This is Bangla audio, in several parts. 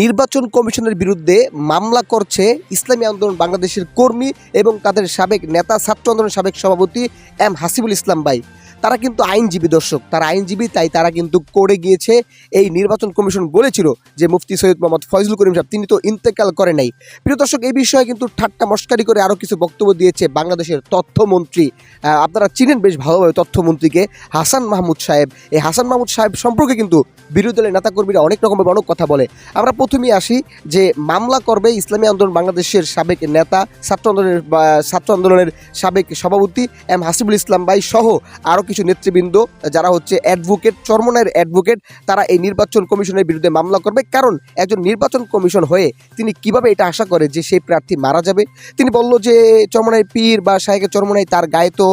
নির্বাচন কমিশনের বিরুদ্ধে মামলা করছে ইসলামী আন্দোলন বাংলাদেশের কর্মী এবং তাদের সাবেক নেতা, ছাত্র আন্দোলনের সাবেক সভাপতি এম হাসিবুল ইসলাম ভাই। তারা কিন্তু আইনজীবী দর্শক, তারা আইনজীবী, তাই তারা কিন্তু করে গিয়েছে এই নির্বাচন কমিশন বলেছিল যে মুফতি সৈয়দ মোহাম্মদ ফয়জুল করিম সাহেব, তিনি তো ইন্তেকাল করে নাই। প্রিয় দর্শক, এই বিষয়ে কিন্তু ঠাট্টা মস্কারি করে আরও কিছু বক্তব্য দিয়েছে বাংলাদেশের তথ্যমন্ত্রী। আপনারা চিনেন বেশ ভালোভাবে তথ্যমন্ত্রীকে, হাসান মাহমুদ সাহেব। এই হাসান মাহমুদ সাহেব সম্পর্কে কিন্তু বিরোধী দলের নেতাকর্মীরা অনেক রকমের অনেক কথা বলে। আমরা প্রথমেই আসি যে মামলা করবে ইসলামী আন্দোলন বাংলাদেশের সাবেক নেতা, ছাত্র আন্দোলনের ছাত্র আন্দোলনের সাবেক সভাপতি এম হাসিবুল ইসলাম ভাই সহ আরও কিছু নেতৃবৃন্দ, যারা হচ্ছে অ্যাডভোকেট চরমনায়ের অ্যাডভোকেট তারা এই নির্বাচন কমিশনের বিরুদ্ধে মামলা করবে। কারণ একজন নির্বাচন কমিশন হয়ে তিনি কীভাবে এটা আশা করে যে সেই প্রার্থী মারা যাবে? তিনি বলল যে চরমনাই পীর বা শাহেকে চরমনাই তার গায়ে তো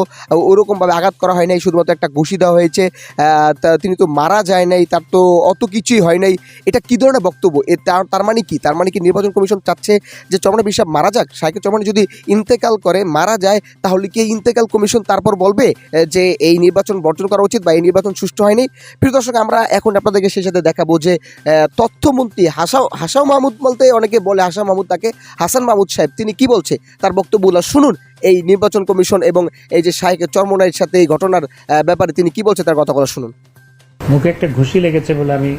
ওরকমভাবে আঘাত করা হয় নাই, শুধুমাত্র একটা ঘুষি দেওয়া হয়েছে। তিনি তো মারা যায় নাই, তার তো অত কিছুই হয় নাই। এটা কি ধরনের বক্তব্য? এ তার মানে কি? তার মানে কি নির্বাচন কমিশন চাচ্ছে যে চরমনা বিশ্বাস মারা যাক? শাহেকে চরমনাই যদি ইন্তেকাল করে মারা যায়, তাহলে কি ইন্তেকাল কমিশন তারপর বলবে যে এই নির্বাচন বর্জন করা উচিত বা এই নির্বাচন সুষ্ঠু হয়নি। প্রিয় দর্শক, আমরা এখন আপনাদেরকে সেই সাথে দেখাবো যে তথ্যমন্ত্রী হাসাও হাসাও মাহমুদ বলতে অনেকে বলে হাসা মাহমুদ তাকে হাসান মাহমুদ সাহেব। তিনি কি বলছে? তার বক্তব্যগুলো শুনুন। এই নির্বাচন কমিশন এবং এই যে শাহেকে চরমনাইয়ের সাথে এই ঘটনার ব্যাপারে তিনি কি বলছে তার কথাগুলো শুনুন। মুখে একটা ঘুষি লেগেছে বলে আমি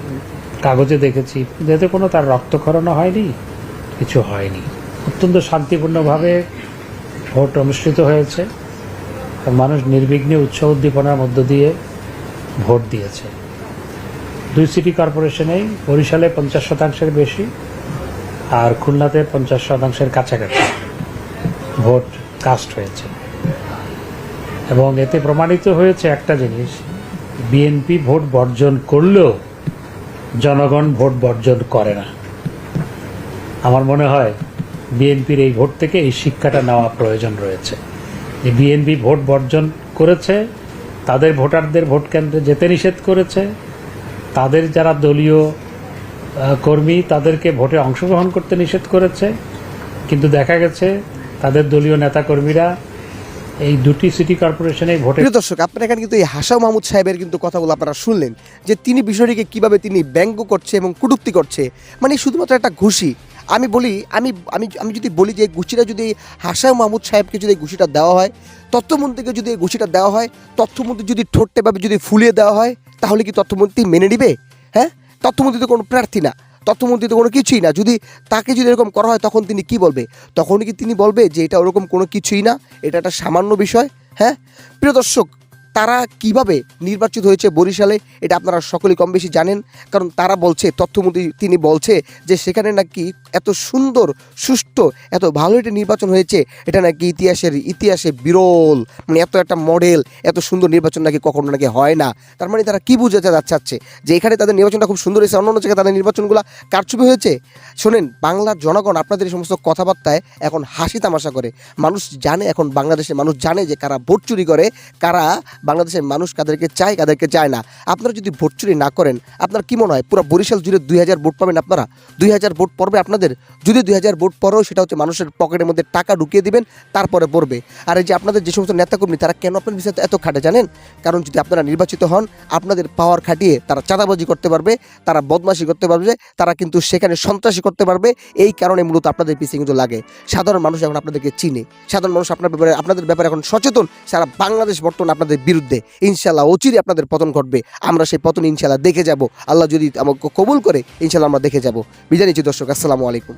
কাগজে দেখেছি। যাতে কোনো তার রক্তক্ষরণও হয়নি, কিছু হয়নি। অত্যন্ত শান্তিপূর্ণভাবে ভোট অনুষ্ঠিত হয়েছে। মানুষ নির্বিঘ্নে উৎসাহ উদ্দীপনার মধ্য দিয়ে ভোট দিয়েছে। দুই সিটি কর্পোরেশনেই বরিশালে পঞ্চাশ শতাংশের বেশি আর খুলনাতে পঞ্চাশ শতাংশের কাছাকাছি ভোট কাস্ট হয়েছে। এবং এতে প্রমাণিত হয়েছে একটা জিনিস, বিএনপি ভোট বর্জন করলেও জনগণ ভোট বর্জন করে না। আমার মনে হয় বিএনপির এই ভোট থেকে এই শিক্ষাটা নেওয়া প্রয়োজন রয়েছে। বিএনপি ভোট বর্জন করেছে, তাদের ভোটারদের ভোট কেন্দ্রে যেতে নিষেধ করেছে, তাদের যারা দলীয় কর্মী, তাদেরকে ভোটে অংশগ্রহণ করতে নিষেধ করেছে। কিন্তু দেখা গেছে, তাদের দলীয় নেতাকর্মীরা এই দুটি সিটি কর্পোরেশনে ভোটে দর্শক, আপনারা এখানে কিন্তু এই হাসা মাহমুদ সাহেবের কিন্তু কথাগুলো আপনারা শুনলেন, যে তিনি বিষয়টিকে কীভাবে তিনি ব্যঙ্গ করছে এবং কটূক্তি করছে। মানে শুধুমাত্র একটা ঘুষি আমি বলি, আমি আমি আমি যদি বলি যে ঘুষিটা যদি হাসা মাহমুদ সাহেবকে যদি ঘুষিটা দেওয়া হয়, তথ্যমন্ত্রীকে যদি এই ঘুষিটা দেওয়া হয়, তথ্যমন্ত্রী যদি ঠোঁটটেভাবে যদি ফুলিয়ে দেওয়া হয়, তাহলে কি তথ্যমন্ত্রী মেনে নিবে? হ্যাঁ? তথ্যমন্ত্রী তো কোনো প্রার্থী না। তথ্যমন্ত্রী তো কোনো কিছুই না। যদি তাকে যদি এরকম করা হয়, তখন তিনি কি বলবে? তখন কি তিনি বলবে যে এটা ওরকম কোনো কিছুই না? এটা একটা সামান্য বিষয় হ্যাঁ? প্রিয় দর্শক তারা কীভাবে নির্বাচিত হয়েছে বরিশালে, এটা আপনারা সকলেই কম বেশি জানেন। কারণ তারা বলছে, তথ্যমন্ত্রী তিনি বলছে যে সেখানে নাকি এত সুন্দর, সুষ্ঠু, এত ভালো একটা নির্বাচন হয়েছে, এটা নাকি ইতিহাসের, ইতিহাসে বিরল। মানে এত একটা মডেল এত সুন্দর নির্বাচন নাকি কখনো নাকি হয় না। তার মানে তারা কি বুঝাতে চাচ্ছে যে এখানে তাদের নির্বাচনটা খুব সুন্দর হয়েছে অন্য অন্য জায়গায় তাদের নির্বাচনগুলো কারচুপি হয়েছে? শোনেন বাংলার জনগণ আপনাদের এই সমস্ত কথাবার্তায় এখন হাসি তামাশা করে। মানুষ জানে, এখন বাংলাদেশের মানুষ জানে যে কারা ভোট চুরি করে, কারা বাংলাদেশের মানুষ কাদেরকে চায় কাদেরকে চায় না। আপনারা যদি ভোট চুরি না করেন, আপনার কি মনে হয়? পুরো বরিশাল জুড়ে দুই হাজার ভোট পাবেন আপনারা? দুই হাজার ভোট পড়বে আপনাদের? যদি দুই হাজার ভোট পরেও সেটা হচ্ছে মানুষের পকেটের মধ্যে টাকা ঢুকিয়ে দিবেন, তারপরে পড়বে। আর এই যে আপনাদের যে সমস্ত নেতাকর্মী, তারা কেন আপনার বিষয়ে এত খাটে জানেন? কারণ যদি আপনারা নির্বাচিত হন, আপনাদের পাওয়ার খাটিয়ে তারা চাঁদাবাজি করতে পারবে, তারা বদমাশি করতে পারবে, তারা কিন্তু সেখানে সন্ত্রাসী করতে পারবে। এই কারণে মূলত আপনাদের পিছিয়ে কিন্তু লাগে। সাধারণ মানুষ এখন আপনাদেরকে চিনে। সাধারণ মানুষ আপনার ব্যাপারে, আপনাদের ব্যাপারে এখন সচেতন। সারা বাংলাদেশ বর্তমান আপনাদের বিরুদ্ধে ইনশাল্লাহ অচিরে আপনাদের পতন ঘটবে। আমরা সেই পতন ইনশাল্লাহ দেখে যাব। আল্লাহ যদি আমাকে কবুল করে, ইনশাল্লাহ আমরা দেখে যাব। বিদায় নিচ্ছি দর্শক, আসসালামু আলাইকুম।